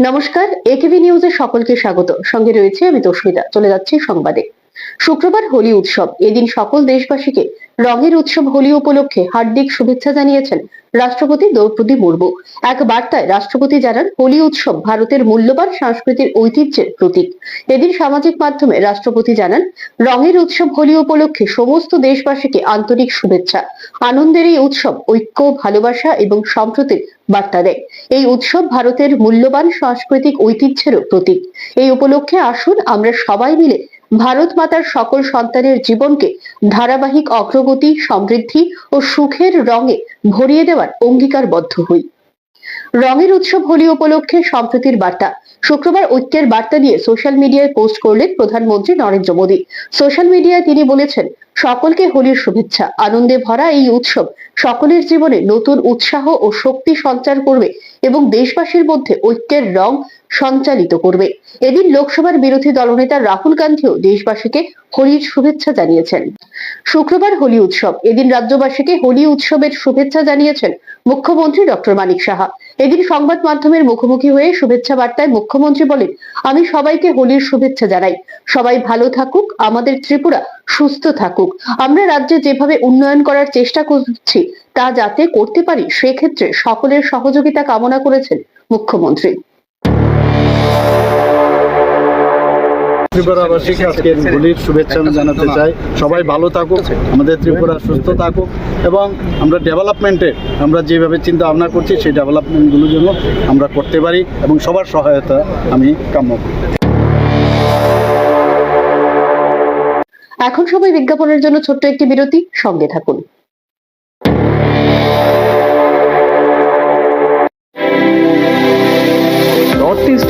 নমস্কার একেবি নিউজে সকলকে স্বাগত। সঙ্গে রয়েছে আমি তস্মিতা। চলে যাচ্ছি সংবাদে। শুক্রবার হোলি উৎসব। এদিন সকল দেশবাসীকে রঙের উৎসব হোলি উপলক্ষে হার্দিক শুভেচ্ছা জানিয়েছেন রাষ্ট্রপতি দ্রৌপদী মুর্মু। এক বার্তায় রাষ্ট্রপতি জানান, হোলি উৎসব ভারতের মূল্যবান সাংস্কৃতিক ঐতিহ্যের প্রতীক। এদিন সামাজিক মাধ্যমে রাষ্ট্রপতি জানান, রঙের উৎসব হোলি উপলক্ষে সমস্ত দেশবাসীকে আন্তরিক শুভেচ্ছা। আনন্দের এই উৎসব ঐক্য, ভালোবাসা এবং সম্প্রতির বার্তা দেয়। এই উৎসব ভারতের মূল্যবান সাংস্কৃতিক ঐতিহ্যেরও প্রতীক। এই উপলক্ষে আসুন আমরা সবাই মিলে ভারত মাতার সকল সন্তানের জীবনকে ধারাবাহিক অগ্রগতি, সমৃদ্ধি ও সুখের রঙে ভরিয়ে দেওয়ার অঙ্গীকারবদ্ধ হই। রঙের উৎসব হোলি উপলক্ষে সম্প্রীতির বার্তা, শুক্রবার ঐক্যের বার্তা দিয়ে সোশ্যাল মিডিয়ায় পোস্ট করলেন প্রধানমন্ত্রী নরেন্দ্র মোদী। সোশ্যাল মিডিয়ায় তিনি বলেছেন, সকলকে হোলির শুভেচ্ছা, আনন্দে ভরা এই উৎসব সকলের জীবনে নতুন উৎসাহ ও শক্তি সঞ্চার করবে এবং দেশবাসীর মধ্যে ঐক্যের রং সঞ্চালিত করবে। এদিন লোকসভার বিরোধী দলনেতা রাহুল গান্ধীও দেশবাসীকে হোলির শুভেচ্ছা জানিয়েছেন। শুক্রবার হোলি উৎসব। এদিন রাজ্যবাসীকে হোলি উৎসবের শুভেচ্ছা জানিয়েছেন মুখ্যমন্ত্রী ডক্টর মানিক সাহা। এদিন সংবাদ মাধ্যমের মুখোমুখি হয়ে শুভেচ্ছা বার্তায় মুখ্যমন্ত্রী বলেন, আমি সবাইকে হোলির শুভেচ্ছা জানাই। সবাই ভালো থাকুক, আমাদের ত্রিপুরা সুস্থ থাকুক। আমরা রাজ্যে যেভাবে উন্নয়ন করার চেষ্টা করছি তা যাতে করতে পারি সেক্ষেত্রে সকলের সহযোগিতা কামনা করেছেন মুখ্যমন্ত্রী। ত্রিপুরাবাসীকে আজকে হোলির শুভেচ্ছা আমি জানাতে চাই। সবাই ভালো থাকুক আমাদের ত্রিপুরা সুস্থ থাকুক এবং আমরা ডেভেলপমেন্টে আমরা যেভাবে চিন্তা ভাবনা করছি সেই ডেভেলপমেন্টগুলো যেন আমরা করতে পারি এবং সবার সহায়তা আমি কাম্য করি। এখন সময় বিজ্ঞাপনের জন্য ছোট্ট একটি বিরতি সঙ্গে থাকুন। please.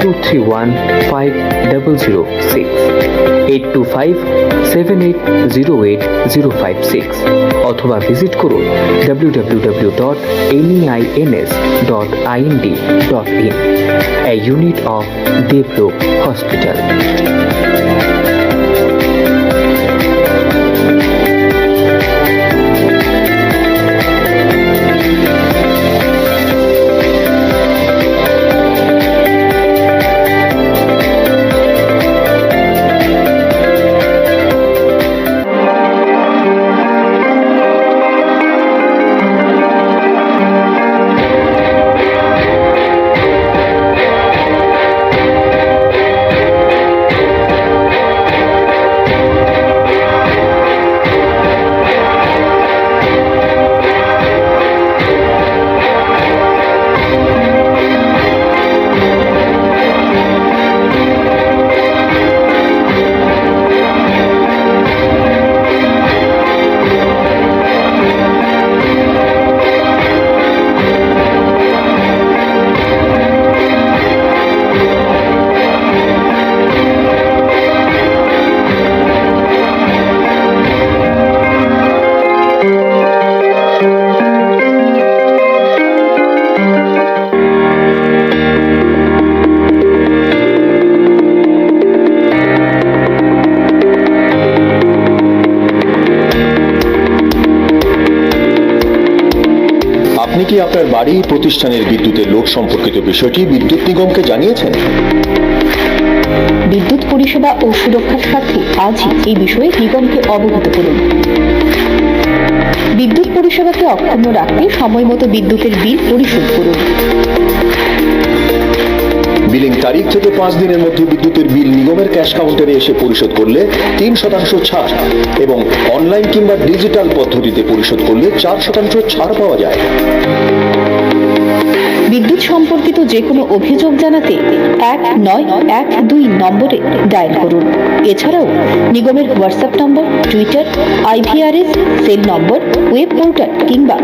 two three one five double zero six eight two five seven eight zero eight zero five six অথবা ভিজিট করুন W W W dot NEINS dot IND dot in a unit of Debalok hospital বাড়ি প্রতিষ্ঠানের বিদ্যুতের load সম্পর্কিত বিষয়টি বিদ্যুৎ নিগমকে জানিয়েছেন। বিদ্যুৎ পরিষেবা ও সুরক্ষার স্বার্থে আজই এই বিষয়ে নিগমকে অবগত করুন। বিদ্যুৎ পরিষেবাকে অক্ষুণ্ণ রাখতে সময় মতো বিদ্যুতের বিল পরিশোধ করুন। বিলিং তারিখ থেকে পাঁচ দিনের মধ্যে বিদ্যুতের বিল নিগমের ক্যাশ কাউন্টারে এসে পরিশোধ করলে তিন শতাংশ ছাড় এবং অনলাইন কিংবা ডিজিটাল পদ্ধতিতে পরিশোধ করলে চার শতাংশ ছাড় পাওয়া যায়। বিদ্যুৎ সম্পর্কিত যে কোনো অভিযোগ জানাতে এক নয় এক দুই নম্বরে ডায়াল করুন। এছাড়াও নিগমের WhatsApp number Twitter IVRS cell number web portal কিংবা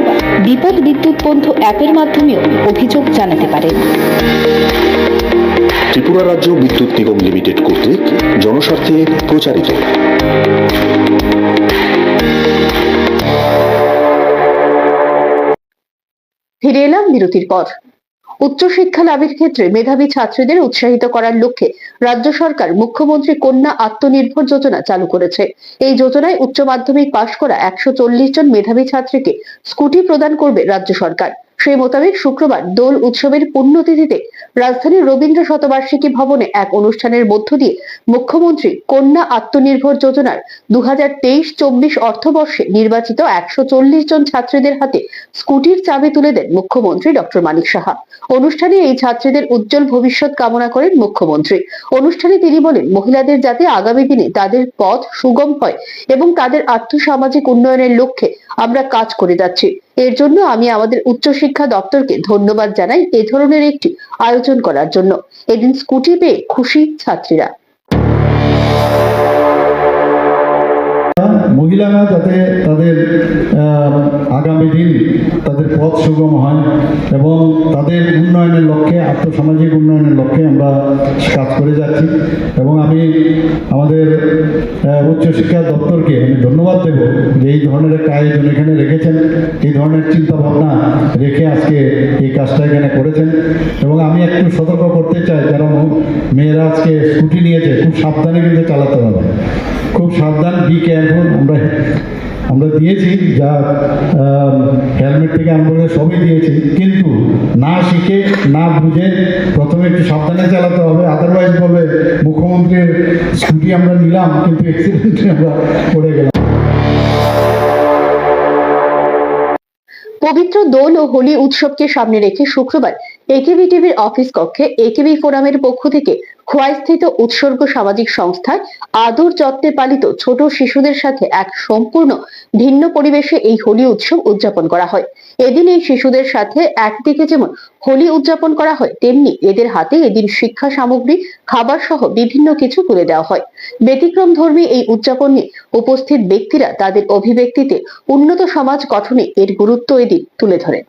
বিপদ বিদ্যুৎ বন্ধু অ্যাপের মাধ্যমেও অভিযোগ জানাতে পারেন। ত্রিপুরা রাজ্য বিদ্যুৎ নিগম লিমিটেড কর্তৃক জনস্বার্থে প্রচারিত। ফিরে এলাম বিরতির পর। উচ্চশিক্ষা লাভের ক্ষেত্রে মেধাবী ছাত্রীদের উৎসাহিত করার লক্ষ্যে রাজ্য সরকার মুখ্যমন্ত্রী কন্যা আত্মনির্ভর যোজনা চালু করেছে। এই যোজনায় উচ্চ মাধ্যমিক পাশ করা একশো চল্লিশ জন মেধাবী ছাত্রীকে স্কুটি প্রদান করবে রাজ্য সরকার। সেই মোতাবেক শুক্রবার দোল উৎসবের পুণ্যতিথিতে রাজধানীর রবীন্দ্র শতবার্ষিকী ভবনে এক অনুষ্ঠানের মধ্য দিয়ে মুখ্যমন্ত্রী কন্যা আত্মনির্ভর যোজনার দু হাজার তেইশ চব্বিশ অর্থবর্ষে নির্বাচিত একশো চল্লিশ জন ছাত্রীদের হাতে স্কুটির চাবি তুলে দেন মুখ্যমন্ত্রী ডক্টর মানিক সাহা। অনুষ্ঠানে এই ছাত্রীদের উজ্জ্বল ভবিষ্যৎ কামনা করেন মুখ্যমন্ত্রী। অনুষ্ঠানে তিনি বলেন, মহিলাদের যাতে আগামী দিনে তাদের পথ সুগম হয় এবং তাদের আর্থসামাজিক উন্নয়নের লক্ষ্যে আমরা কাজ করে যাচ্ছি। এর জন্য আমি আমাদের উচ্চশিক্ষা দপ্তরকে ধন্যবাদ জানাই এ ধরনের একটি আয়োজন করার জন্য। এদিন স্কুটি পেয়ে খুশি ছাত্রীরা। মহিলারা যাতে তাদের আগামী দিন তাদের পথ সুগম হয় এবং তাদের উন্নয়নের লক্ষ্যে, আর্থসামাজিক উন্নয়নের লক্ষ্যে আমরা কাজ করে যাচ্ছি। এবং আমি আমাদের উচ্চশিক্ষা দপ্তরকে আমি ধন্যবাদ দেব যে এই ধরনের একটা আয়োজন এখানে রেখেছেন। এই ধরনের চিন্তা ভাবনা রেখে আজকে এই কাজটা এখানে করেছেন। এবং আমি একটু সতর্ক করতে চাই ম- মেয়েরা আজকে স্কুটি নিয়েছে, খুব সাবধানে কিন্তু চালাতে হবে। খুব সাবধান বি কেয়ারফুল আমরা আমরা দিয়েছি, যা হেলমেট থেকে আরম্ভ করে সবই দিয়েছি। কিন্তু না শিখে, না বুঝে প্রথমে একটু সাবধানে চালাতে হবে। আদারওয়াইজ বলবে, মুখ্যমন্ত্রীর স্কুটি আমরা নিলাম, কিন্তু অ্যাক্সিডেন্টে আমরা পড়ে গেলাম। পবিত্র দোল ও হোলি উৎসবকে সামনে রেখে শুক্রবার একেবি টিভির অফিস কক্ষে একেবি ফোরামের পক্ষ থেকে খোয়াইস্থিত উৎসর্গ সামাজিক সংস্থায় আদর যত্নে পালিত ছোট শিশুদের সাথে এক সম্পূর্ণ ভিন্ন পরিবেশে এই হোলি উৎসব উদযাপন করা হয়। এদিন এই শিশুদের সাথে একদিকে যেমন হোলি উদযাপন করা হয়, তেমনি এদের হাতে এদিন শিক্ষা সামগ্রী, খাবার সহ বিভিন্ন কিছু তুলে দেওয়া হয়। ব্যতিক্রম ধর্মী এই উদযাপন উপস্থিত ব্যক্তিরা তাদের অভিব্যক্তিতে উন্নত সমাজ গঠনে এর গুরুত্ব এদিন তুলে ধরেন।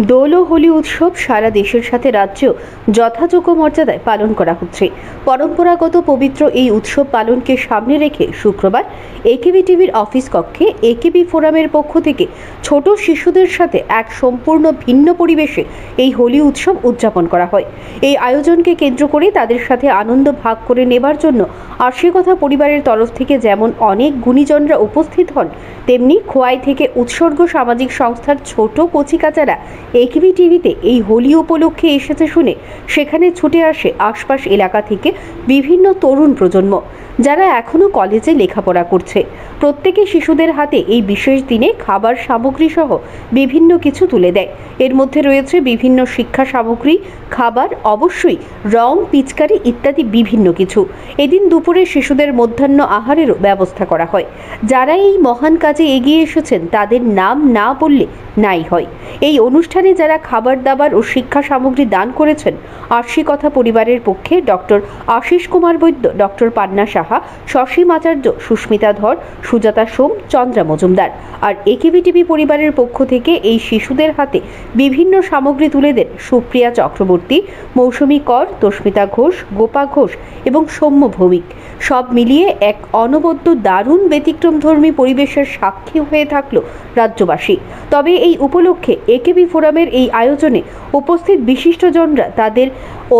দোল ও হোলি উৎসব সারা দেশের সাথে রাজ্য যথাযোগ্য মর্যাদায় পালন করা হচ্ছে। পরম্পরাগত পবিত্র এই উৎসব পালনকে সামনে রেখে শুক্রবার একেবি টিভির অফিস কক্ষে একেবি ফোরামের পক্ষ থেকে ছোট শিশুদের সাথে এক সম্পূর্ণ ভিন্ন পরিবেশে এই হোলি উৎসব উদযাপন করা হয়। এই আয়োজনকে কেন্দ্র করে তাদের সাথে আনন্দ ভাগ করে নেবার জন্য আর সে কথা পরিবারের তরফ থেকে যেমন অনেক গুণীজনরা উপস্থিত হন, তেমনি খোয়াই থেকে উৎসর্গ সামাজিক সংস্থার ছোট কচিকাচারা একিবি টিভিতে এই হোলি উপলক্ষে এসেছে শুনে সেখানে ছুটে আসে আশপাশ এলাকা থেকে বিভিন্ন তরুণ প্রজন্ম। যারা এখনও কলেজে লেখাপড়া করছে। প্রত্যেকে শিশুদের হাতে এই বিশেষ দিনে খাবার সামগ্রী সহ বিভিন্ন কিছু তুলে দেয়। এর মধ্যে রয়েছে বিভিন্ন শিক্ষা সামগ্রী, খাবার, অবশ্যই রং, পিচকারি ইত্যাদি বিভিন্ন কিছু। এদিন দুপুরে শিশুদের মধ্যাহ্ন আহারেরও ব্যবস্থা করা হয়। যারা এই মহান কাজে এগিয়ে এসেছেন, তাদের নাম না বললে নাই হয়। এই অনুষ্ঠানে যারা খাবার দাবার ও শিক্ষা সামগ্রী দান করেছেন, আশিকথা পরিবারের পক্ষে ডক্টর আশিস কুমার বৈদ্য, ডক্টর পান্না সাহা সসীম আচার্য সুস্মিতা ধর, সুজাতা সোম, চন্দ্রা মজুমদার। আর একেবি টিভি পরিবারের পক্ষ থেকে এই শিশুদের হাতে বিভিন্ন সামগ্রী তুলে দেন সুপ্রিয়া চক্রবর্তী, মৌসুমী কর, তস্মিতা ঘোষ, গোপা ঘোষ এবং সৌম্য ভৌমিক। সব মিলিয়ে এক অনবদ্য দারুণ ব্যতিক্রমধর্মী পরিবেশের সাক্ষী হয়ে থাকল রাজ্যবাসী। তবে এই উপলক্ষে একেবি ফোরামের এই আয়োজনে উপস্থিত বিশিষ্টজনরা তাদের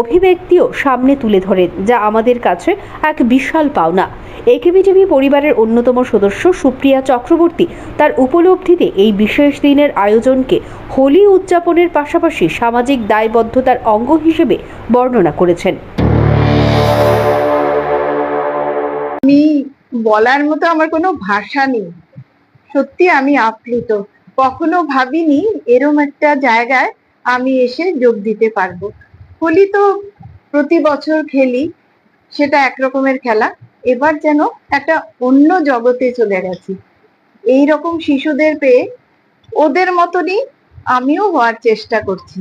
অভিব্যক্তিও সামনে তুলে ধরেন, যা আমাদের কাছে এক বিশাল পাওনা। একেবিটিভি পরিবারের অন্যতম সদস্য সুপ্রিয়া চক্রবর্তী তার উপলব্ধিতে এই বিশেষ দিনের আয়োজনকে হোলি উদযাপনের পাশাপাশি সামাজিক দায়বদ্ধতার অঙ্গ হিসেবে বর্ণনা করেছেন। আমি বলার মতো আমার কোনো ভাষা নেই। সত্যি আমি আপ্লুত। কখনো ভাবিনি এরম একটা জায়গায় আমি এসে যোগ দিতে পারব। হোলি তো প্রতি বছর খেলি। সেটা একরকমের খেলা। এবার যেন একটা অন্য জগতে চলে গেছি। এই রকম শিশুদের পেয়ে ওদের মতনই আমিও হওয়ার চেষ্টা করছি।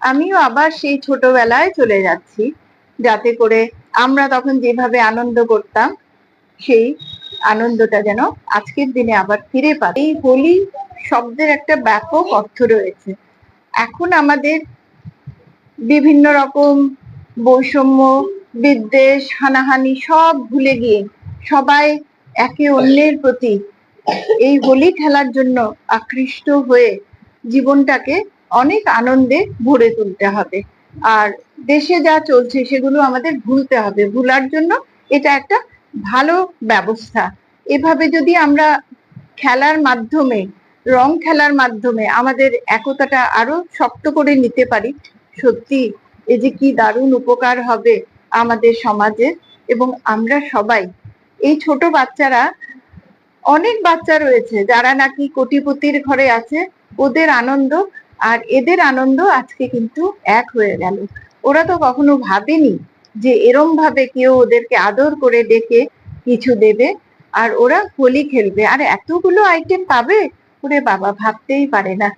আমিও আবার সেই ছোটবেলায় চলে যাচ্ছি, যাতে করে আমরা তখন যেভাবে আনন্দ করতাম, সেই আনন্দটা যেন আজকের দিনে আবার ফিরে পাই। এই হোলি শব্দের একটা ব্যাপক অর্থ রয়েছে। এখন আমাদের বিভিন্ন রকম বৈষম্য বিদ্বেষ, হানাহানি সব ভুলে গিয়ে সবাই একে অন্যের প্রতি এই হোলি খেলার জন্য আকৃষ্ট হয়ে জীবনটাকে অনেক আনন্দে ভরে তুলতে হবে। আর দেশে যা চলছে সেগুলো আমাদের ভুলতে হবে। ভুলার জন্য এটা একটা ভালো ব্যবস্থা। এভাবে যদি আমরা খেলার মাধ্যমে, রং খেলার মাধ্যমে আমাদের একতাটা আরও শক্ত করে নিতে পারি, সত্যি এ যে কি দারুণ উপকার হবে আমাদের সমাজে এবং আমরা সবাই। এই ছোট বাচ্চারা, অনেক বাচ্চা রয়েছে যারা নাকি কোটিপতির ঘরে আছে। ওদের আনন্দ আর এদের আনন্দ আজকে কিন্তু এক হয়ে গেল। ওরা তো কখনো ভাবেনি যে এরম ভাবে কেউ ওদেরকে আদর করে ডেকে কিছু দেবে আর ওরা হোলি খেলবে। আর এতগুলো আইটেম পাবে? ওরে বাবা, ভাবতেই পারে না।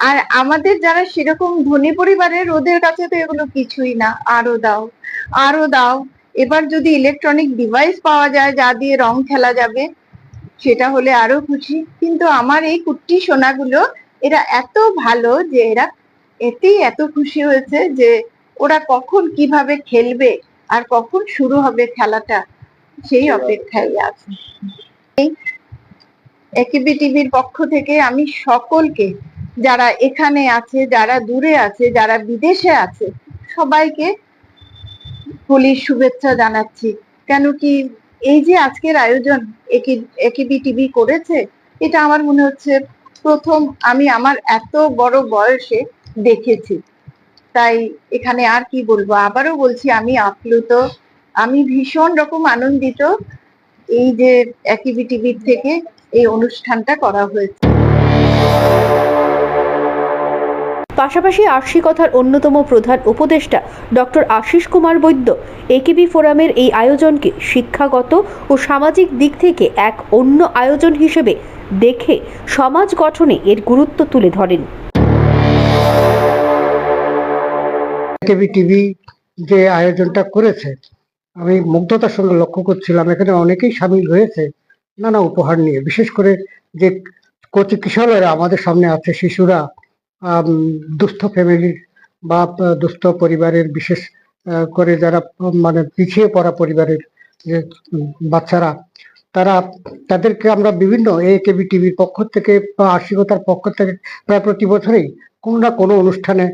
আর আমাদের যারা সেরকম ধনী পরিবারের, ওদের কাছে তো এগুলো কিছুই না। আরও দাও আরও দাও। এবার যদি ইলেকট্রনিক ডিভাইস পাওয়া যায় যা দিয়ে রং খেলা যাবে, সেটা হলে আরও খুশি। কিন্তু আমার এই কুট্টি সোনাগুলো, এরা এত ভালো যে এরা এতেই এত খুশি হয়েছে যে ওরা কখন কীভাবে খেলবে আর কখন শুরু হবে খেলাটা, সেই অপেক্ষায় আছে। একিবি টিভির পক্ষ থেকে আমি সকলকে যারা এখানে আছে, যারা দূরে আছে, যারা বিদেশে আছে, সবাইকে হোলির শুভেচ্ছা জানাচ্ছি। কেন কি এই যে আজকের আয়োজন টিভি করেছে, এটা আমার মনে হচ্ছে প্রথম আমি আমার এত বড় বয়সে দেখেছি। তাই এখানে আর কি বলব? আবারও বলছি, আমি আপ্লুত, আমি ভীষণ রকম আনন্দিত এই যে একিবি টিভির থেকে এই অনুষ্ঠানটা করা হয়েছে। পাশাপাশি আশিকথার অন্যতম প্রধান উপদেষ্টা ডক্টর আশিস কুমার বৈদ্য একেবি ফোরামের এই আয়োজনকে শিক্ষাগত ও সামাজিক দিক থেকে এক অন্য আয়োজন হিসেবে দেখে সমাজ গঠনে এর গুরুত্ব তুলে ধরেন। কেবি টিভি যে আয়োজনটা করেছে, আমি মুগ্ধতার সঙ্গে লক্ষ্য করছিলাম, এখানে অনেকেই সামিল হয়েছে, নানা উপহার নিয়ে। বিশেষ করে যে কচি কিশোরেরা আমাদের সামনে আছে, শিশুরা দুস্থ ফ্যামিলির বা দুস্থ পরিবারের বিশেষ করে যারা মানে পিছিয়ে পড়া পরিবারের যে বাচ্চারা, তারা তাদেরকে আমরা বিভিন্ন এ কেবি টিভির পক্ষ থেকে বা আশিকতার পক্ষ থেকে প্রায় প্রতি বছরেই কোনো না কোনো অনুষ্ঠানে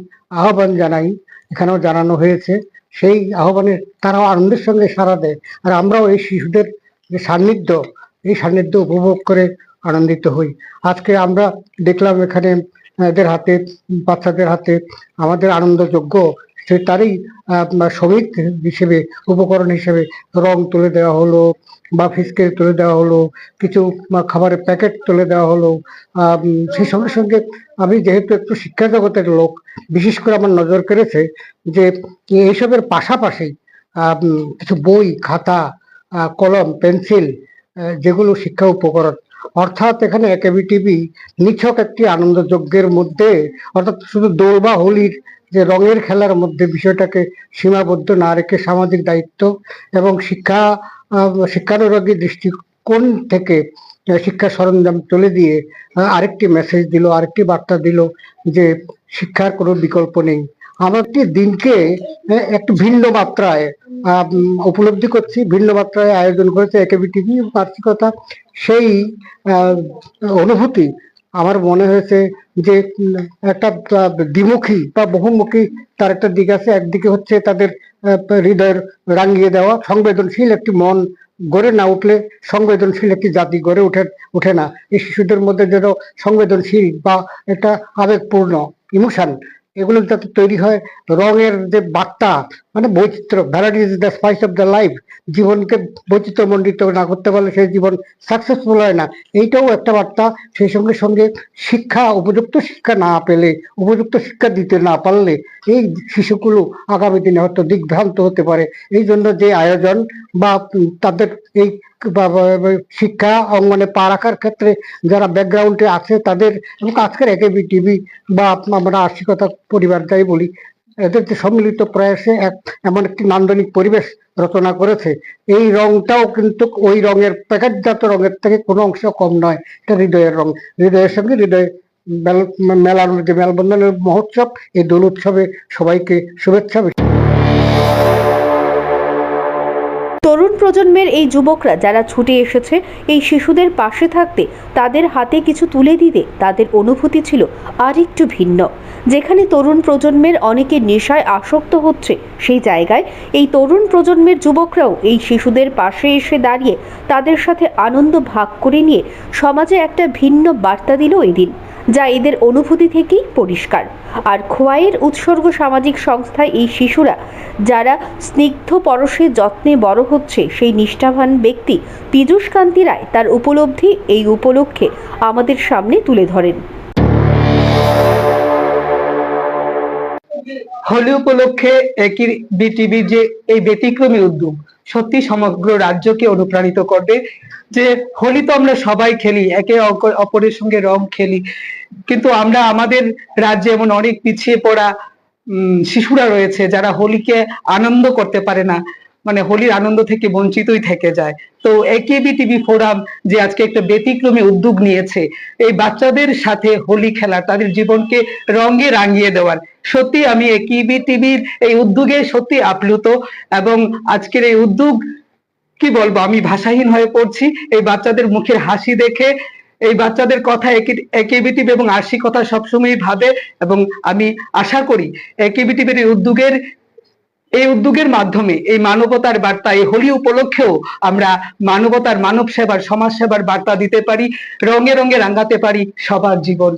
আহ্বান জানাই। এখানেও জানানো হয়েছে। সেই আহ্বানে তারাও আনন্দের সঙ্গে সাড়া দেয়। আর আমরাও এই শিশুদের যে সান্নিধ্য, এই সান্নিধ্য উপভোগ করে আনন্দিত হই। আজকে আমরা দেখলাম এখানে এদের হাতে, বাচ্চাদের হাতে আমাদের আনন্দযোগ্য সে তারই শ্রমিক হিসেবে, উপকরণ হিসেবে রং তুলে দেওয়া হলো, বা ফিসকে তুলে দেওয়া হলো, কিছু খাবারের প্যাকেট তুলে দেওয়া হলো। সেই সঙ্গে সঙ্গে আমি যেহেতু একটু শিক্ষা জগতের লোক, বিশেষ করে আমার নজর কেড়েছে যে, এইসবের পাশাপাশি কিছু বই, খাতা কলম, পেন্সিল যেগুলো শিক্ষা উপকরণ অর্থাৎ এখানে একেবি টিভি নিছক একটি আনন্দযজ্ঞের মধ্যে, অর্থাৎ শুধু দোল বা হোলির যে রঙের খেলার মধ্যে বিষয়টাকে সীমাবদ্ধ না রেখে সামাজিক দায়িত্ব এবং শিক্ষা শিক্ষানুরাগী দৃষ্টিকোণ থেকে শিক্ষা সরঞ্জাম তুলে দিয়ে আরেকটি মেসেজ দিল, আরেকটি বার্তা দিল যে শিক্ষার কোনো বিকল্প নেই। আমরা একটি দিনকে একটু ভিন্ন মাত্রায় উপলব্ধি করছি, ভিন্ন মাত্রায় আয়োজন করেছে একেবি টিভি বার্ষিকতা। সেই অনুভূতি আমার মনে হয়েছে যে একটা দ্বিমুখী বা বহুমুখী তার একটা দিক আছে। একদিকে হচ্ছে তাদের হৃদয়ের রাঙিয়ে দেওয়া, সংবেদনশীল একটি মন গড়ে না উঠলে সংবেদনশীল একটি জাতি গড়ে উঠে ওঠে না। এই শিশুদের মধ্যে যেন সংবেদনশীল বা একটা আবেগপূর্ণ ইমোশন এগুলো যাতে তৈরি হয়, রঙের যে বার্তা মানে বৈচিত্র্য variety is the spice of the life জীবনকে বৈচিত্র্যমণ্ডিত না করতে পারলে সে জীবন সাকসেসফুল হয় না। এইটাও একটা বার্তা, সেই সঙ্গে সঙ্গে শিক্ষা, উপযুক্ত শিক্ষা না পেলে, উপযুক্ত শিক্ষা দিতে না পারলে এই শিশুগুলো আগামী দিনে হয়তো দিগ্ভ্রান্ত হতে পারে। এই জন্য যে আয়োজন বা তাদের এই শিক্ষা অঙ্গনে পা রাখার ক্ষেত্রে যারা ব্যাকগ্রাউন্ডে আছে তাদের এবং আজকের একেবি টিভি বা আমরা আশিকতা পরিবার যাই বলি, এদের যে সম্মিলিত প্রয়াসে এক এমন একটি নান্দনিক পরিবেশ রচনা করেছে। এই রংটাও কিন্তু ওই রঙের প্যাকেটজাত রঙের থেকে কোনো অংশ কম নয়, এটা হৃদয়ের রং। হৃদয়ের সঙ্গে হৃদয় মেল- মেলানোর যে মেলবন্ধনের মহোৎসব এই দোল উৎসবে সবাইকে শুভেচ্ছা প্রজন্মের এই যুবকরা যারা ছুটে এসেছে, এই শিশুদের পাশে থাকতে, তাদের হাতে কিছু তুলে দিতে তাদের অনুভূতি ছিল আর একটু ভিন্ন। যেখানে তরুণ প্রজন্মের অনেকে নেশায় আসক্ত হচ্ছে, সেই জায়গায় এই তরুণ প্রজন্মের যুবকরাও এই শিশুদের পাশে এসে দাঁড়িয়ে তাদের সাথে আনন্দ ভাগ করে নিয়ে সমাজে একটা ভিন্ন বার্তা দিল এই দিন, যা এদের অনুভূতি থেকেই পরিষ্কার। আর খোয়াইয়ের উৎসর্গ সামাজিক সংস্থায় এই শিশুরা, যারা স্নিগ্ধ পরশে যত্নে বড় হচ্ছে সেই নিষ্ঠাবান ব্যক্তি পীযূষ কান্তি রায় তার উপলব্ধি এই উপলক্ষে আমাদের সামনে তুলে ধরেন। হোলি উপলক্ষে একই বিটিভি যে এই ব্যতিক্রমী উদ্যোগ, সত্যি সমগ্র রাজ্যকে অনুপ্রাণিত করবে। যে হোলি তো আমরা সবাই খেলি, একে অপরের সঙ্গে রং খেলি। কিন্তু আমরা আমাদের রাজ্যে এমন অনেক পিছিয়ে পড়া শিশুরা রয়েছে যারা হোলিকে আনন্দ করতে পারে না। মানে হোলির আনন্দ থেকে বঞ্চিতই থেকে যায়। তো একেবি টিভি ফোরাম যে আজকে একটা ব্যতিক্রমী উদ্যোগ নিয়েছে, এই বাচ্চাদের সাথে হোলি খেলা, তাদের জীবনকে রঙে রাঙিয়ে দেওয়ার। সত্যি আমি একিবি টিভির এই উদ্যোগে সত্যি আপ্লুত এবং আজকের এই উদ্যোগ, কি বলব, আমি ভাষাহীন হয়ে পড়ছি। এই বাচ্চাদের মুখের হাসি দেখে, এই বাচ্চাদের কথা একেবিটিভ এবং আরসি কথা সবসময় ভাবে এবং আমি আশা করি একেবিটিভের এই উদ্যোগের এই উদ্যোগের মাধ্যমে, এই মানবতার বার্তা, এই হোলি উপলক্ষেও আমরা মানবতার মানব সেবার, সমাজ সেবার বার্তা দিতে পারি, রঙে রঙে রাঙাতে পারি সবার জীবন।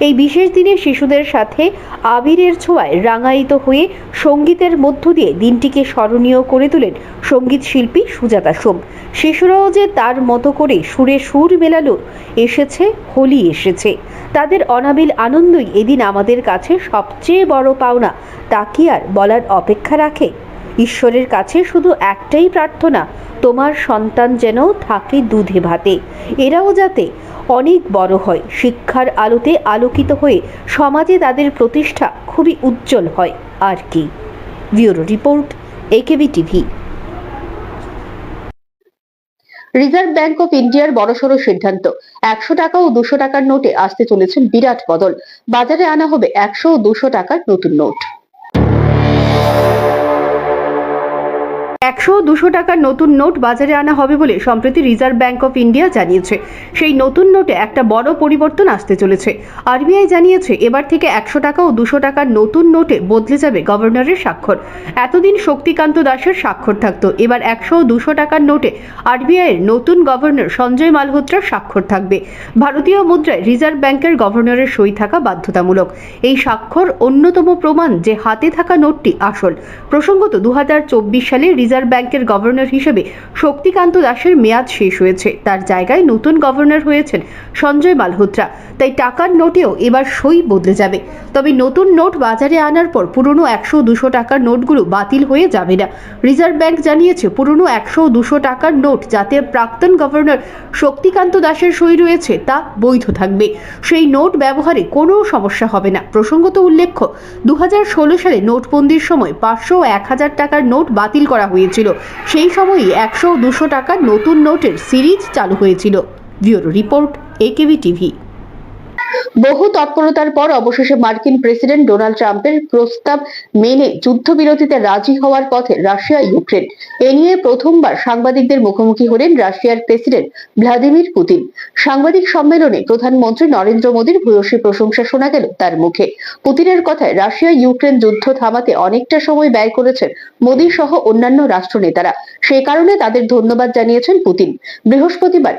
এই বিশেষ দিনে শিশুদের সাথে আবিরের ছোঁয়ায় রাঙায়িত হয়ে সঙ্গীতের মধ্য দিয়ে দিনটিকে স্মরণীয় করে তোলেন সংগীত শিল্পী সুজাতা সোম। শিশুরাও যে তার মতো করে সুরে সুর মেলালো, এসেছে, হোলি এসেছে। তাদের অনাবিল আনন্দই এদিন আমাদের কাছে সবচেয়ে বড় পাওনা, তা কি আর বলার অপেক্ষা রাখে? ঈশ্বরের কাছে শুধু একটাই প্রার্থনা, তোমার সন্তান যেন থাকে দুধে ভাতে। এরাও যাতে অনেক বড় হয়, শিক্ষার আলোতে আলোকিত হয়ে সমাজে তাদের প্রতিষ্ঠা খুবই উজ্জ্বল হয়, আর কি। Bureau report AKB TV. Reserve bank of ইন্ডিয়ার বড়সড় সিদ্ধান্ত। একশো টাকা ও দুশো টাকার নোটে আসতে চলেছে বিরাট বদল। বাজারে আনা হবে একশো ও দুশো টাকার নতুন নোট। একশো দুশো টাকার নতুন নোট বাজারে আনা হবে বলে সম্প্রতি রিজার্ভ ব্যাংক অফ ইন্ডিয়া জানিয়েছে। সেই নতুন নোটে একটা বড় পরিবর্তন আসতে চলেছে। আরবিআই জানিয়েছে, এবার থেকে একশো টাকা ও দুশো টাকার নতুন নোটে বদলে যাবে গভর্নরের স্বাক্ষর। এতদিন শক্তিকান্ত দাসের স্বাক্ষর থাকতো, এবার একশো ও দুশো টাকার নোটে আরবিআইয়ের নতুন গভর্নর সঞ্জয় মালহোত্রার স্বাক্ষর থাকবে। ভারতীয় মুদ্রায় রিজার্ভ ব্যাংকের গভর্নরের সই থাকা বাধ্যতামূলক। এই স্বাক্ষর অন্যতম প্রমাণ যে হাতে থাকা নোটটি আসল। প্রসঙ্গত দু হাজার চব্বিশ সালে রিজার্ভ ব্যাংকের গভর্নর হিসেবে শক্তিকান্ত দাসের মেয়াদ শেষ হয়েছে। তার জায়গায় নতুন গভর্নর হয়েছেন সঞ্জয় মালহোত্রা। তাই টাকার নোটেও এবার সই বদলে যাবে। তবে নতুন নোট বাজারে আনার পর পুরনো একশো দুশো টাকার নোটগুলো বাতিল হয়ে যাবে না। রিজার্ভ ব্যাংক জানিয়েছে, পুরনো একশো দুশো টাকার নোট যাতে প্রাক্তন গভর্নর শক্তিকান্ত দাসের সই রয়েছে, তা বৈধ থাকবে। সেই নোট ব্যবহারে কোনো সমস্যা হবে না। প্রসঙ্গত উল্লেখ্য দু হাজার ষোলো সালে নোটবন্দির সময় পাঁচশো এক হাজার টাকার নোট বাতিল করা হয়েছিল সেই সময়ই একশো দুশো টাকার নতুন নোটের সিরিজ চালু হয়েছিল। Bureau report AKB TV. বহু তৎপরতার পর অবশেষে মার্কিন প্রেসিডেন্ট ডোনাল্ড ট্রাম্পের প্রস্তাব মেনে যুদ্ধবিরতিতে রাজি হওয়ার পথে রাশিয়া, ইউক্রেন। এ নিয়ে প্রথমবার সাংবাদিকদের মুখোমুখি হলেন রাশিয়ার প্রেসিডেন্ট ভ্লাদিমির পুতিন। সাংবাদিক সম্মেলনে প্রধানমন্ত্রী নরেন্দ্র মোদীর ভূয়সী প্রশংসা শোনা গেল তার মুখে। পুতিনের কথায় রাশিয়া, ইউক্রেন যুদ্ধ থামাতে অনেকটা সময় ব্যয় করেছেন মোদী সহ অন্যান্য রাষ্ট্রনেতারা। সে কারণে তাদের ধন্যবাদ জানিয়েছেন পুতিন। বৃহস্পতিবার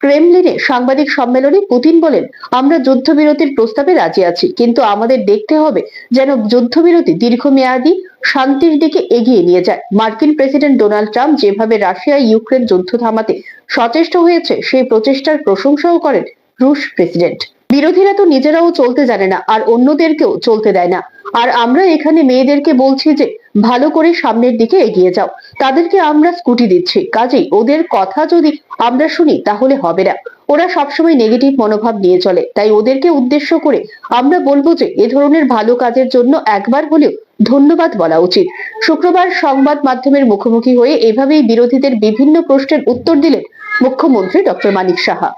ক্রেমলিনে সাংবাদিক সম্মেলনে পুতিন বলেন, আমরা যুদ্ধবিরতির প্রস্তাবে রাজি আছি, কিন্তু আমাদের দেখতে হবে যেন যুদ্ধবিরতি দীর্ঘমেয়াদী শান্তির দিকে এগিয়ে নিয়ে যায়। মার্কিন প্রেসিডেন্ট ডোনাল্ড ট্রাম্প যেভাবে রাশিয়া ইউক্রেন যুদ্ধ থামাতে সচেষ্ট হয়েছে, সেই প্রচেষ্টার প্রশংসাও করেন রুশ প্রেসিডেন্ট। বিরোধীরা তো নিজেরাও চলতে জানে না, আর অন্যদেরকেও চলতে দেয় না। আর আমরা এখানে মেয়েদেরকে বলছি যে, ভালো করে সামনের দিকে এগিয়ে যাও। তাদেরকে আমরা স্কুটি দিচ্ছি। কাজেই ওদের কথা যদি আমরা শুনি, তাহলে হবে না। ওরা সবসময় নেগেটিভ মনোভাব নিয়ে চলে। তাই ওদেরকে উদ্দেশ্য করে আমরা বলব যে, এ ধরনের ভালো কাজের জন্য একবার হলেও ধন্যবাদ বলা উচিত। শুক্রবার সংবাদ মাধ্যমের মুখোমুখি হয়ে এভাবেই বিরোধীদের বিভিন্ন প্রশ্নের উত্তর দিলেন মুখ্যমন্ত্রী ডক্টর মানিক সাহা।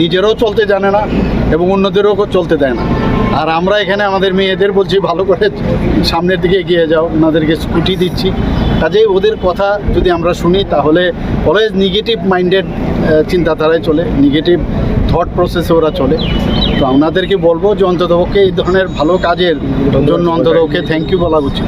নিজেরাও চলতে জানে না এবং অন্যদেরও চলতে দেয় না। আর আমরা এখানে আমাদের মেয়েদের বলছি, ভালো করে সামনের দিকে এগিয়ে যাও, ওনাদেরকে স্কুটি দিচ্ছি। কাজেই ওদের কথা যদি আমরা শুনি, তাহলে অলওয়েজ নেগেটিভ মাইন্ডেড চিন্তাধারায় চলে নেগেটিভ থট প্রসেসে ওরা চলে। তো আপনাদেরকে বলব যে অন্ততপক্ষে এই ধরনের ভালো কাজের জন্য অন্ততপক্ষে থ্যাংক ইউ বলা উচিত।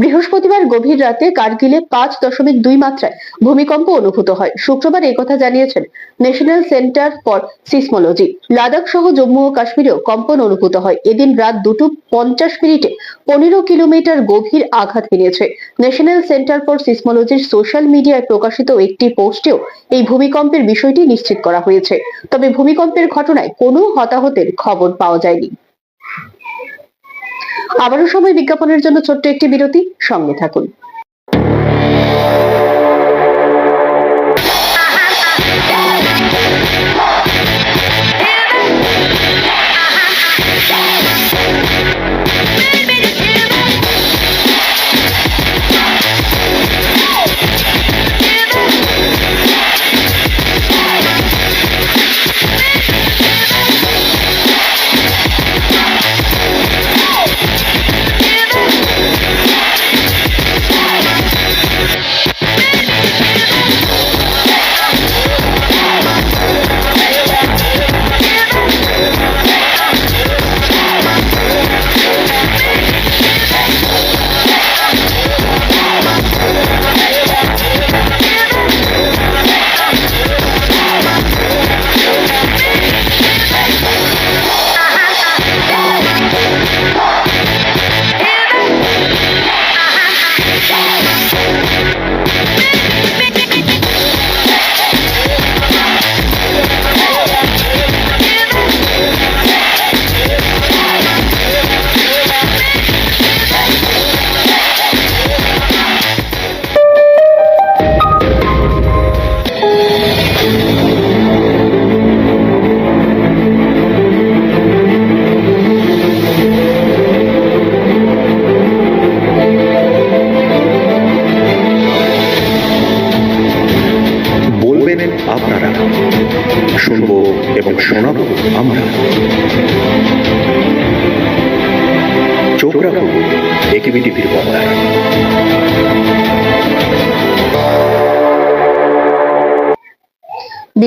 বৃহস্পতিবার গভীর রাতে কার্গিলে পাঁচ দশমিক দুই মাত্রায় ভূমিকম্প অনুভূত হয়। শুক্রবার একথা জানিয়েছেন national centre for seismology Ladakh সহ জম্মু ও কাশ্মীরেও কম্পন অনুভূত হয়। এদিন রাত দুটো পঞ্চাশ মিনিটে পনেরো কিলোমিটার গভীর আঘাত হেনেছে ন্যাশনাল সেন্টার ফর সিসমোলজির সোশ্যাল মিডিয়ায় প্রকাশিত একটি পোস্টেও এই ভূমিকম্পের বিষয়টি নিশ্চিত করা হয়েছে। তবে ভূমিকম্পের ঘটনায় কোনো হতাহতের খবর পাওয়া যায়নি। আবারও সময় বিজ্ঞাপনের জন্য ছোট্ট একটি বিরতি সঙ্গে থাকুন।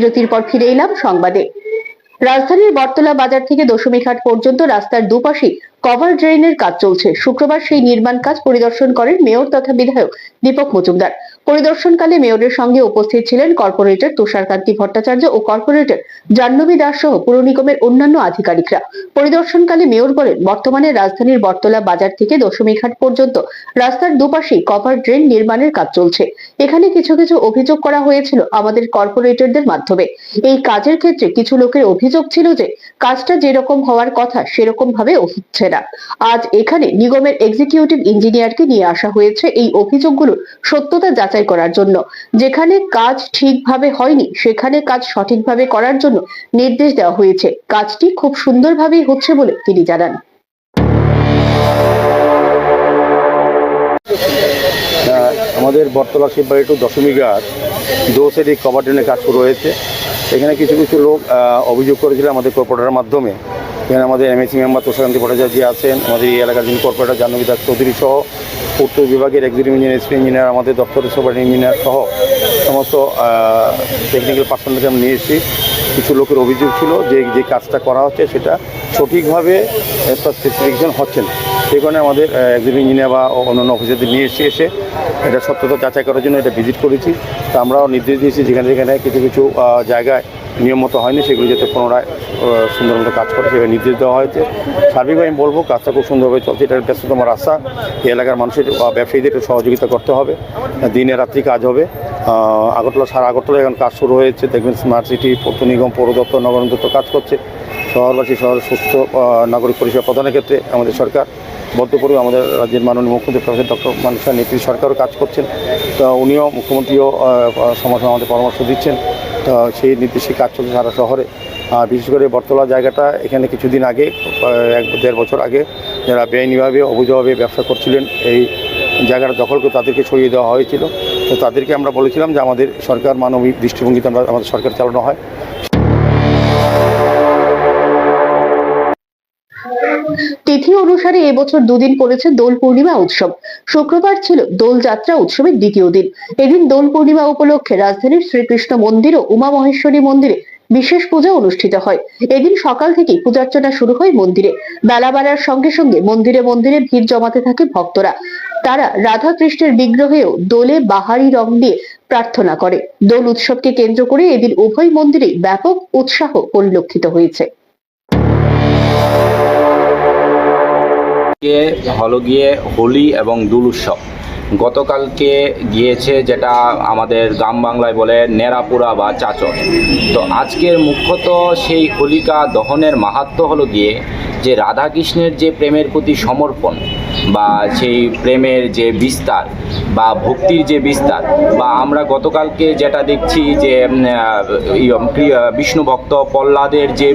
বিরতির পর ফিরে এলাম সংবাদে। রাজধানীর বটতলা বাজার থেকে দশমীঘাট পর্যন্ত রাস্তার দুপাশে কভার ড্রেনের কাজ চলছে। শুক্রবার সেই নির্মাণ কাজ পরিদর্শন করেন মেয়র তথা বিধায়ক দীপক মজুমদার। পরিদর্শনকালে মেয়রের সঙ্গে উপস্থিত ছিলেন কর্পোরেটর তুষারকান্তি ভট্টাচার্য ও কর্পোরেটর জাহ্নবী দাস সহ পুর নিগমের অন্যান্য আধিকারিকরা। পরিদর্শনকালে মেয়র বলেন, বর্তমানে রাজধানীর বটতলা বাজার থেকে দশমীঘাট পর্যন্ত রাস্তার দুপাশেই কভার ড্রেন নির্মাণের কাজ চলছে। এখানে কিছু কিছু অভিযোগ করা হয়েছিল আমাদের কর্পোরেটরদের মাধ্যমে। এই কাজের ক্ষেত্রে কিছু লোকের অভিযোগ ছিল যে, কাজটা যেরকম হওয়ার কথা সেরকম ভাবে হচ্ছে না। আজ এখানে নিগমের এক্সিকিউটিভ ইঞ্জিনিয়ারকে নিয়ে আসা হয়েছে। এই অভিযোগগুলোর সত্যতা যাচাই করার জন্য। যেখানে কাজ ঠিকভাবে হয়নি, সেখানে কাজ সঠিকভাবে করার জন্য নির্দেশ দেওয়া হয়েছে। কাজটি খুব সুন্দরভাবেই হচ্ছে বলে তিনি জানান। আমাদের বটতলা শিববাড়ি টু দশমী ঘাট, দোসেরি কভার ড্রেনের কাজ শুরু হয়েছে। এখানে কিছু কিছু লোক অভিযোগ করেছিল আমাদের কর্পোরেটরের মাধ্যমে। এখানে আমাদের এমএসি মেম্বার তুষারান্তি ভট্টাচার্য আছেন, আমাদের এই এলাকার যিনি কর্পোরেটর জাহ্নবী দাস চৌধুরী সহ উত্তর বিভাগের এক্সিকিউটিভ ইঞ্জিনিয়ার এসপি ইঞ্জিনিয়ার আমাদের দপ্তরের সুপার ইঞ্জিনিয়ার সহ সমস্ত টেকনিক্যাল পার্সনকে আমি নিয়ে এসেছি। কিছু লোকের অভিযোগ ছিল যে যে কাজটা করা হচ্ছে সেটা সঠিকভাবে স্পেসিফিকেশন হচ্ছে না। সেই কারণে আমাদের এক্সিকিউটিভ ইঞ্জিনিয়ার বা অন্যান্য অফিসারদের নিয়ে এসে এসে এটা সত্যতা যাচাই করার জন্য এটা ভিজিট করেছি। তো আমরাও নির্দেশ দিয়েছি যেখানে যেখানে কিছু কিছু জায়গায় নিয়ম মতো হয়নি, সেগুলি যাতে পুনরায় সুন্দর মতো কাজ করে, সেভাবে নির্দেশ দেওয়া হয়েছে। সার্বিকভাবে আমি বলব, কাজটা খুব সুন্দরভাবে চলছে এটা ব্যস্ততম রাস্তা এই এলাকার মানুষের বা ব্যবসায়ীদের সহযোগিতা করতে হবে। দিনে রাত্রি কাজ হবে। আগরতলা, সারা আগরতলা এখন কাজ শুরু হয়েছে। দেখবেন স্মার্ট সিটি পৌর নিগম, পৌর দপ্তর, নগর দপ্তর কাজ করছে। শহরবাসী শহরের সুস্থ নাগরিক পরিষেবা প্রদানের ক্ষেত্রে আমাদের সরকার বদ্ধপরি আমাদের রাজ্যের মাননীয় মুখ্যমন্ত্রী প্রফেসর ডক্টর মানুষের নীতি সরকারও কাজ করছেন। তো উনিও মুখ্যমন্ত্রীও সময় আমাদের পরামর্শ দিচ্ছেন। সেই নির্দেশে কাজ চলছে সারা শহরে। বিশেষ করে বটতলা জায়গাটা এখানে কিছুদিন আগে এক দেড় বছর আগে যারা বেআইনিভাবে, অবৈধভাবে ব্যবসা করছিলেন, এই জায়গাটা দখল করে তাদেরকে ছড়িয়ে দেওয়া হয়েছিল। তো তাদেরকে আমরা বলেছিলাম যে আমাদের সরকার মানবিক দৃষ্টিভঙ্গিতে আমরা, আমাদের সরকার চালানো হয়। তিথি অনুসারে এবছর দুদিন পড়েছে দোল পূর্ণিমা উৎসব। শুক্রবার ছিল দোল যাত্রা উৎসবের দ্বিতীয় দিন। এদিন দোল পূর্ণিমা উপলক্ষে রাজধানীর শ্রীকৃষ্ণ মন্দির ও উমা মহেশ্বরী মন্দিরে বিশেষ পূজা অনুষ্ঠিত হয়। এদিন সকাল থেকেই পূজার্চনা শুরু হয় মন্দিরে। বেলা বাড়ার সঙ্গে সঙ্গে মন্দিরে মন্দিরে ভিড় জমাতে থাকে ভক্তরা। তারা রাধা কৃষ্ণের বিগ্রহেও দোলে বাহারি রং দিয়ে প্রার্থনা করে। দোল উৎসবকে কেন্দ্র করে এদিন উভয় মন্দিরেই ব্যাপক উৎসাহ পরিলক্ষিত হয়েছে। গিয়ে হলো গিয়ে হোলি এবং দুল উৎসব। গতকালকে গিয়েছে যেটা আমাদের গ্রাম বাংলায় বলে নেরাপুরা বা চাচর। তো আজকের মুখ্যত সেই হোলিকা দহনের মাহাত্ম হলো গিয়ে যে রাধাকৃষ্ণের যে প্রেমের প্রতি সমর্পণ বা সেই প্রেমের যে বিস্তার বা ভক্তির যে বিস্তার বা আমরা গতকালকে যেটা দেখছি যে বিষ্ণু ভক্ত প্রহ্লাদের যে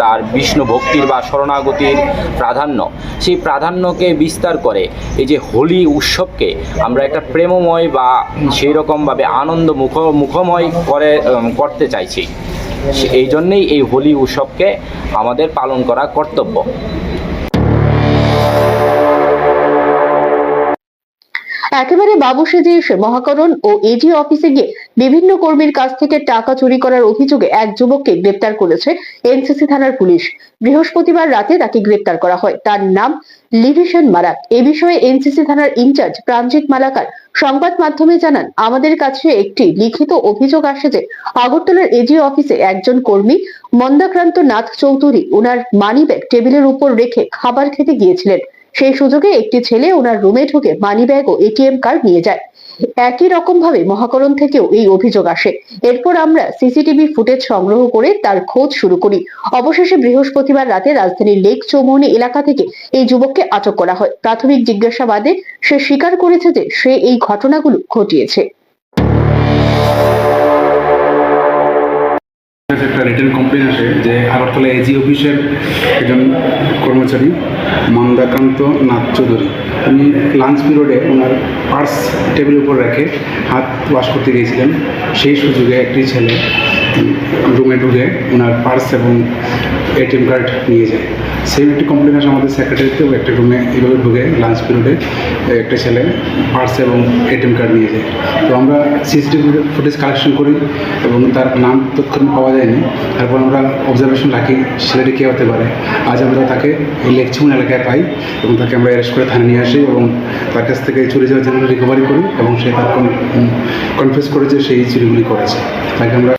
তার বিষ্ণু ভক্তির বা শরণাগতির প্রাধান্য, সেই প্রাধান্যকে বিস্তার করে এই যে হোলি উৎসবকে আমরা একটা প্রেমময় বা সেই রকমভাবে আনন্দ মুখ, মুখময় করে করতে চাইছি। এই জন্যেই এই হোলি উৎসবকে আমাদের পালন করা কর্তব্য। একেবারে বাবু সেজে এসে মহাকরণ ও এজি অফিসে গিয়ে বিভিন্ন কর্মীর কাছ থেকে টাকা চুরি করার অভিযোগে এক যুবককে গ্রেপ্তার করেছে এনসিসি থানার পুলিশ। বৃহস্পতিবার রাতে তাকে গ্রেপ্তার করা হয়। তার নাম লিভিশন মারাক। এ বিষয়ে এনসিসি থানার ইনচার্জ প্রাণজিৎ মালাকার সংবাদ মাধ্যমে জানান, আমাদের কাছে একটি লিখিত অভিযোগ আসে যে আগরতলার এজি অফিসে একজন কর্মী মন্দাক্রান্ত নাথ চৌধুরী ওনার মানিব্যাগ টেবিলের উপর রেখে খাবার খেতে গিয়েছিলেন। সেই সুযোগে একটি ছেলে ওনার রুমে ঢুকে মানিব্যাগ ও এটিএম কার্ড নিয়ে যায়। একই রকম ভাবে মহাকরণ থেকেও এই অভিযোগ আসে। এরপর আমরা সিসিটিভি ফুটেজ সংগ্রহ করে তার খোঁজ শুরু করি। অবশেষে বৃহস্পতিবার রাতে রাজধানীর লেক চৌমনি এলাকা থেকে এই যুবককে আটক করা হয়। প্রাথমিক জিজ্ঞাসাবাদে সে স্বীকার করেছে যে সে এই ঘটনাগুলো ঘটিয়েছে। রিটার্ন কমপ্লেন আসে যে আগরতলা এজি অফিসের একজন কর্মচারী, মন্দাকান্ত নাথ চৌধুরী। উনি লাঞ্চ পিরিয়ডে ওনার পার্স টেবিলের উপর রেখে হাত ওয়াশ করতে গিয়েছিলেন। সেই সুযোগে একটি ছেলে রুমে ঢুকে ওনার পার্স এবং এটিএম কার্ড নিয়ে যায়। একটি কমপ্লেন আসে আমাদের সেক্রেটারিতেও একটা রুমে এইভাবে ঢুকে লাঞ্চ পিরিয়ডে একটা ছেলে পার্স এবং এটিএম কার্ড নিয়ে যায়। তো আমরা সিসিটিভি ফুটেজ কালেকশন করি এবং তার নাম তৎক্ষণাৎ পাওয়া যায়নি। তারপর আমরা অবজারভেশন রাখি, ছেলেটি কে হতে পারে। আজ আমরা তাকে এই লেকচুন এলাকায় পাই এবং তাকে আমরা অ্যারেস্ট করে থানায় নিয়ে আসি এবং তার কাছ থেকে চুরি যাওয়ার জন্য রিকভারি করি এবং সে তার কনফিউজ করে যে সেই চুরিগুলি করেছে। তাকে আমরা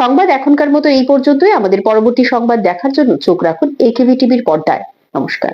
সংবাদ এখনকার মতো এই পর্যন্তই। আমাদের পরবর্তী সংবাদ দেখার জন্য চোখ রাখুন একেবি টিভির পর্দায়। নমস্কার।